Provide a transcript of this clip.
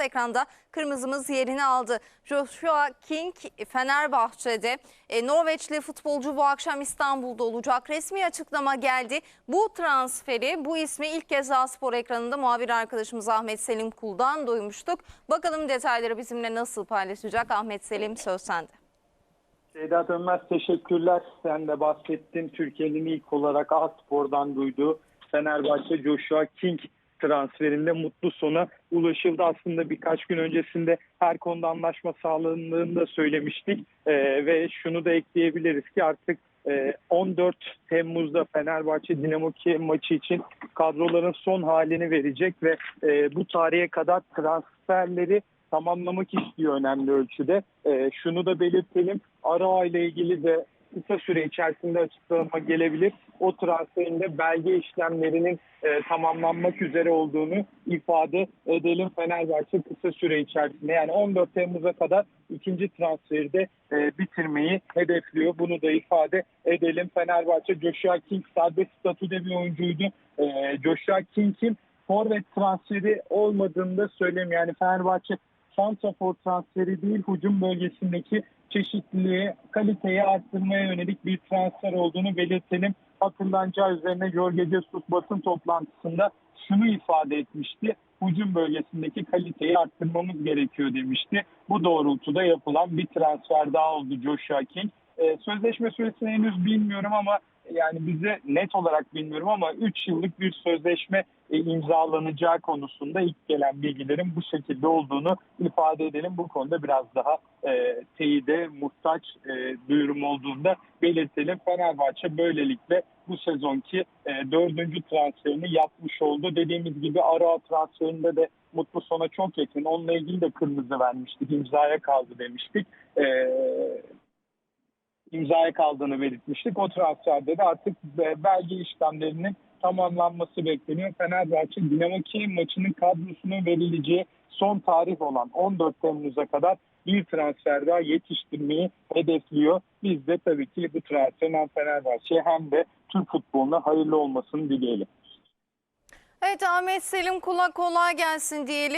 Ekranda kırmızımız yerini aldı. Joshua King Fenerbahçe'de. E, Norveçli futbolcu bu akşam İstanbul'da olacak. Resmi açıklama geldi. Bu transferi, bu ismi ilk kez Spor ekranında muhabir arkadaşımız Ahmet Selim Kul'dan duymuştuk. Bakalım detayları bizimle nasıl paylaşacak Ahmet Selim söz sende. Sedat Önmez teşekkürler. Sen de bahsettin. Türkiye'nin ilk olarak A-Spor'dan duyduğu Fenerbahçe Joshua King transferinde mutlu sona ulaşıldı. Aslında birkaç gün öncesinde her konuda anlaşma sağlandığını da söylemiştik. Ee, ve şunu da ekleyebiliriz ki artık e, 14 Temmuz'da Fenerbahçe Dinamo Kiev maçı için kadroların son halini verecek ve e, bu tarihe kadar transferleri tamamlamak istiyor önemli ölçüde. Ee, şunu da belirtelim. Ara ile ilgili de kısa süre içerisinde açıklama gelebilir. O transferin de belge işlemlerinin e, tamamlanmak üzere olduğunu ifade edelim. Fenerbahçe kısa süre içerisinde yani 14 Temmuz'a kadar ikinci transferi de e, bitirmeyi hedefliyor. Bunu da ifade edelim. Fenerbahçe Joshua King serbest statüde bir oyuncuydu. E, Joshua King'in forvet transferi olmadığını da söyleyeyim. Yani Fenerbahçe santrafor transferi değil hücum bölgesindeki çeşitliliği, kaliteyi arttırmaya yönelik bir transfer olduğunu belirtelim. Hatırlanacağı üzerine Jorge Jesus basın toplantısında şunu ifade etmişti. Hücum bölgesindeki kaliteyi arttırmamız gerekiyor demişti. Bu doğrultuda yapılan bir transfer daha oldu Joshua King. Ee, sözleşme süresini henüz bilmiyorum ama yani bize net olarak bilmiyorum ama 3 yıllık bir sözleşme e, imzalanacağı konusunda ilk gelen bilgilerin bu şekilde olduğunu ifade edelim. Bu konuda biraz daha e, teyide muhtaç e, duyurum olduğunda belirtelim. Fenerbahçe böylelikle bu sezonki e, dördüncü transferini yapmış oldu. Dediğimiz gibi ara transferinde de mutlu sona çok yakın. Onunla ilgili de kırmızı vermiştik. imzaya kaldı demiştik. E, imzaya kaldığını belirtmiştik. O transferde de artık e, belge işlemlerinin tamamlanması bekleniyor. Fenerbahçe Dinamo Kiev maçının kadrosunun verileceği son tarih olan 14 Temmuz'a kadar bir transfer daha yetiştirmeyi hedefliyor. Biz de tabii ki bu transferin hem Fenerbahçe hem de Türk futboluna hayırlı olmasını dileyelim. Evet Ahmet Selim Kul'a kolay gelsin diyelim.